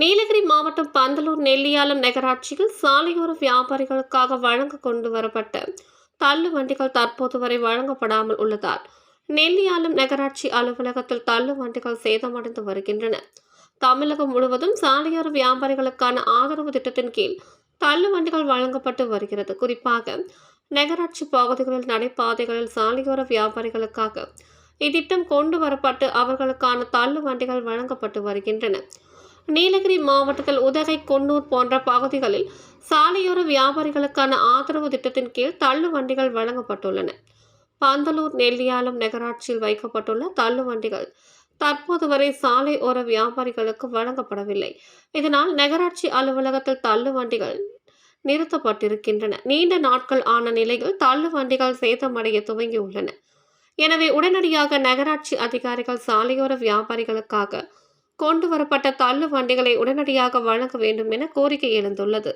நீலகிரி மாவட்டம் பந்தலூர் நெல்லியாலம் நகராட்சியில் சாலையோர வியாபாரிகளுக்காக வழங்க கொண்டு வரப்பட்ட தள்ளு வண்டிகள் தற்போது வரை வழங்கப்படாமல் உள்ளதால் நெல்லியாலம் நகராட்சி அலுவலகத்தில் தள்ளு வண்டிகள் சேதமடைந்து வருகின்றன. தமிழகம் முழுவதும் சாலையோர வியாபாரிகளுக்கான ஆதரவு திட்டத்தின் கீழ் தள்ளு வண்டிகள் வழங்கப்பட்டு வருகிறது. குறிப்பாக நகராட்சி பகுதிகளில் நடைபாதைகளில் சாலையோர வியாபாரிகளுக்காக இத்திட்டம் கொண்டு வரப்பட்டு அவர்களுக்கான தள்ளு வண்டிகள் வழங்கப்பட்டு வருகின்றன. நீலகிரி மாவட்டத்தில் உதகை கொன்னூர் போன்ற பகுதிகளில் சாலையோர வியாபாரிகளுக்கான ஆதரவு திட்டத்தின் கீழ் தள்ளு வண்டிகள் வழங்கப்பட்டுள்ளன. பந்தலூர் நெல்லியாலம் நகராட்சியில் வைக்கப்பட்டுள்ள தள்ளு வண்டிகள் தற்போது வரை சாலை ஓர வியாபாரிகளுக்கு வழங்கப்படவில்லை. இதனால் நகராட்சி அலுவலகத்தில் தள்ளு வண்டிகள் நிறுத்தப்பட்டிருக்கின்றன. நீண்ட நாட்கள் ஆன நிலையில் தள்ளு வண்டிகள் சேதமடைய துவங்கியுள்ளன. எனவே உடனடியாக நகராட்சி அதிகாரிகள் சாலையோர வியாபாரிகளுக்காக கொண்டு வரப்பட்ட தள்ளு வண்டிகளை உடனடியாக வழங்க வேண்டும் என கோரிக்கை எழுந்துள்ளது.